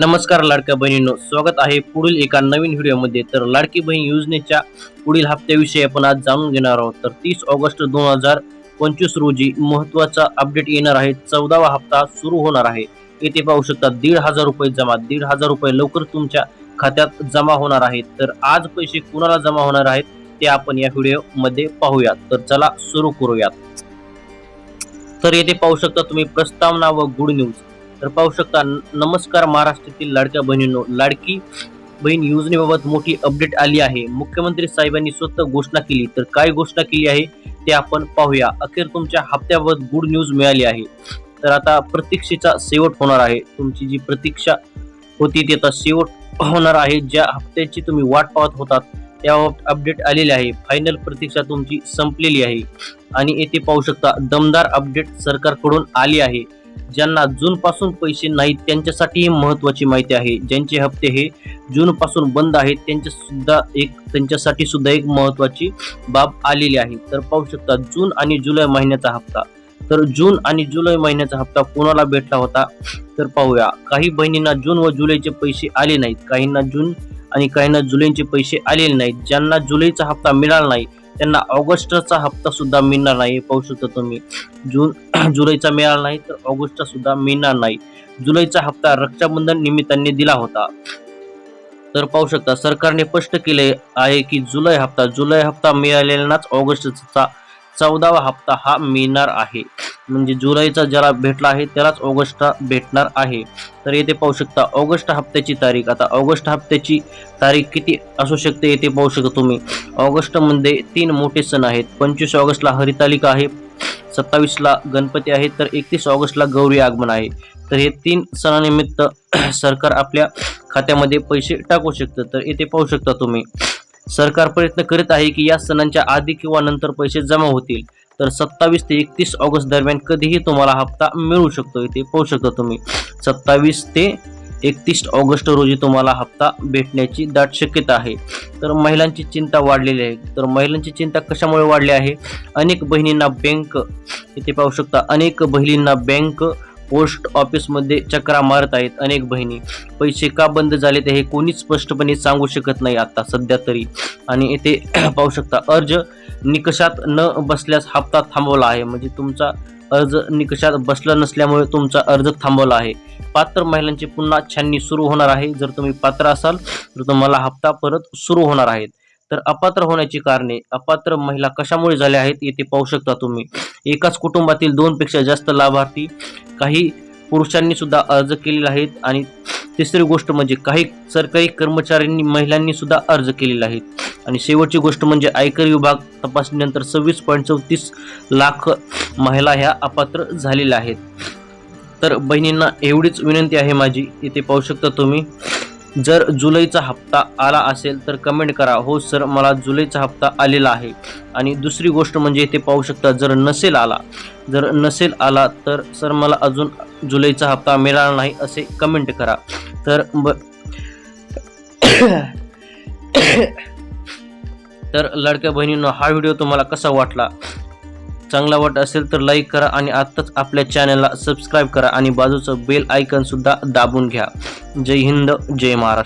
नमस्कार लाडक्या बहिणींनो स्वागत आहे पुढील एका नवीन व्हिडिओमध्ये. तर लाडकी बहीण योजनेच्या पुढील हप्त्याविषयी आपण आज जाणून घेणार आहोत. तर तीस ऑगस्ट दोन हजार पंचवीस रोजी महत्त्वाचा अपडेट येणार आहे. चौदावा हप्ता सुरू होणार आहे. येथे पाहू शकता दीड हजार रुपये जमा दीड हजार रुपये लवकर तुमच्या खात्यात जमा होणार आहेत तर आज पैसे कुणाला जमा होणार आहेत ते आपण या व्हिडिओमध्ये पाहूयात. तर चला सुरू करूयात. तर येथे पाहू शकता तुम्ही प्रस्तावना व गुड न्यूज तर पाहू शकता नमस्कार महाराष्ट्रातील लाडक्या बहिणींनो. लाडकी बहीण योजनेबाबत मोठी अपडेट आली आहे. मुख्यमंत्री साहेबांनी स्वतः घोषणा केली. तर काय घोषणा केली आहे ते आपण पाहूया. अखेर तुमच्या हप्त्याबाबत गुड न्यूज मिळाली आहे. तर आता प्रतीक्षेचा शेवट होणार आहे. तुमची जी प्रतीक्षा होती ती आता शेवट होणार आहे. ज्या हप्त्याची तुम्ही वाट पाहत होतात त्याबाबत अपडेट आलेली आहे. फायनल प्रतीक्षा तुमची संपलेली आहे. आणि येथे पाहू शकता दमदार अपडेट सरकारकडून आली आहे. ज्यांना जूनपासून पैसे नाहीत त्यांच्यासाठी ही माहिती आहे. ज्यांचे हप्ते हे जूनपासून बंद आहेत त्यांच्यासुद्धा एक त्यांच्यासाठी सुद्धा एक महत्त्वाची बाब आलेली आहे. तर पाहू शकता जून आणि जुलै महिन्याचा हप्ता. तर जून आणि जुलै महिन्याचा हप्ता कोणाला भेटला होता? तर पाहूया. काही बहिणींना जून व जुलैचे पैसे आले नाहीत. काहींना जून आणि काहींना जुलैचे पैसे आलेले नाहीत. ज्यांना जुलैचा हप्ता मिळाला नाही त्यांना ऑगस्टचा हप्ता सुद्धा मिळणार नाही पाहू शकता तुम्ही. जून जुलैचा मिळाला नाही तर ऑगस्टचा सुद्धा मिळणार नाही. जुलैचा हप्ता रक्षाबंधन निमित्ताने दिला होता. तर पाहू शकता सरकारने स्पष्ट केले आहे की जुलै हप्ता जुलै हप्ता मिळालेलाच ऑगस्टचा चौदावा हप्ता हा मिळणार आहे. म्हणजे जुलैचा ज्याला भेटला आहे त्यालाच ऑगस्ट भेटणार आहे. तर येथे पाहू शकता ऑगस्ट हप्त्याची तारीख. आता ऑगस्ट हप्त्याची तारीख किती असू शकते येथे पाहू शकता तुम्ही. ऑगस्टमध्ये तीन मोठे सण आहेत. पंचवीस ऑगस्टला हरितालिका आहे सत्तावीसला गणपती आहे तर एकतीस ऑगस्टला गौरी आगमन आहे. तर हे तीन सणानिमित्त सरकार आपल्या खात्यामध्ये पैसे टाकू शकतं. तर येथे पाहू शकता तुम्ही. सरकार प्रयत्न करीत आहे की या सणांच्या आधी किंवा नंतर पैसे जमा होतील. तर सत्तावीस ते एकतीस ऑगस्ट दरम्यान कधीही तुम्हाला हप्ता मिळू शकतो इथे पाहू शकता तुम्ही. सत्तावीस ते एकतीस ऑगस्ट रोजी तुम्हाला हप्ता भेटण्याची दाट शक्यता आहे. तर महिलांची चिंता वाढलेली आहे. तर महिलांची चिंता कशामुळे वाढली आहे? अनेक बहिणींना बँक इथे पाहू शकता अनेक बहिणींना बँक पोस्ट ऑफिसमध्ये चक्रा मारत आहेत अनेक बहिणी. पैसे का बंद झाले ते हे कोणीच स्पष्टपणे सांगू शकत नाही आता सध्या तरी. आणि येथे पाहू शकता अर्ज निकषात न बसल्यास हप्ता थांबवला आहे. म्हणजे तुमचा अर्ज निकषात बसला नसल्यामुळे तुमचा अर्ज थांबवला आहे. पात्र महिलांची पुन्हा छाननी सुरू होणार आहे. जर तुम्ही पात्र असाल तर तुम्हाला हप्ता परत सुरू होणार आहेत. तर अपात्र होण्याची कारणे अपात्र महिला कशामुळे झाल्या आहेत येथे पाहू शकता तुम्ही. एकाच कुटुंबातील दोनपेक्षा जास्त लाभार्थी काही पुरुषांनी सुद्धा अर्ज केलेले आहेत आणि तिसरी गोष्ट म्हणजे काही सरकारी कर्मचाऱ्यांनी महिलांनी सुद्धा अर्ज केलेला आहेत आणि शेवटची गोष्ट म्हणजे आयकर विभाग तपासणीनंतर सव्वीस पॉईंट चौतीस लाख महिला ह्या अपात्र झालेल्या आहेत. तर बहिणींना एवढीच विनंती आहे माझी इथे पाहू शकता तुम्ही. जर जुलैचा हप्ता आला असेल तर कमेंट करा. हो सर मला जुलैचा हप्ता आलेला आहे. आणि दुसरी गोष्ट म्हणजे इथे पाहू शकता जर नसेल आला जर नसेल आला तर सर मला अजून जुलैचा हप्ता मिळाला नाही असे कमेंट करा. तर ब तर लाडक्या बहिणींनो हा व्हिडिओ तुम्हाला कसा वाटला? चांगला वाटत असेल तर लाईक करा आणि आत्ताच आपल्या चॅनलला सबस्क्राईब करा आणि बाजूचं बेल आयकन सुद्धा दाबून घ्या. जय हिंद जय महाराष्ट्र.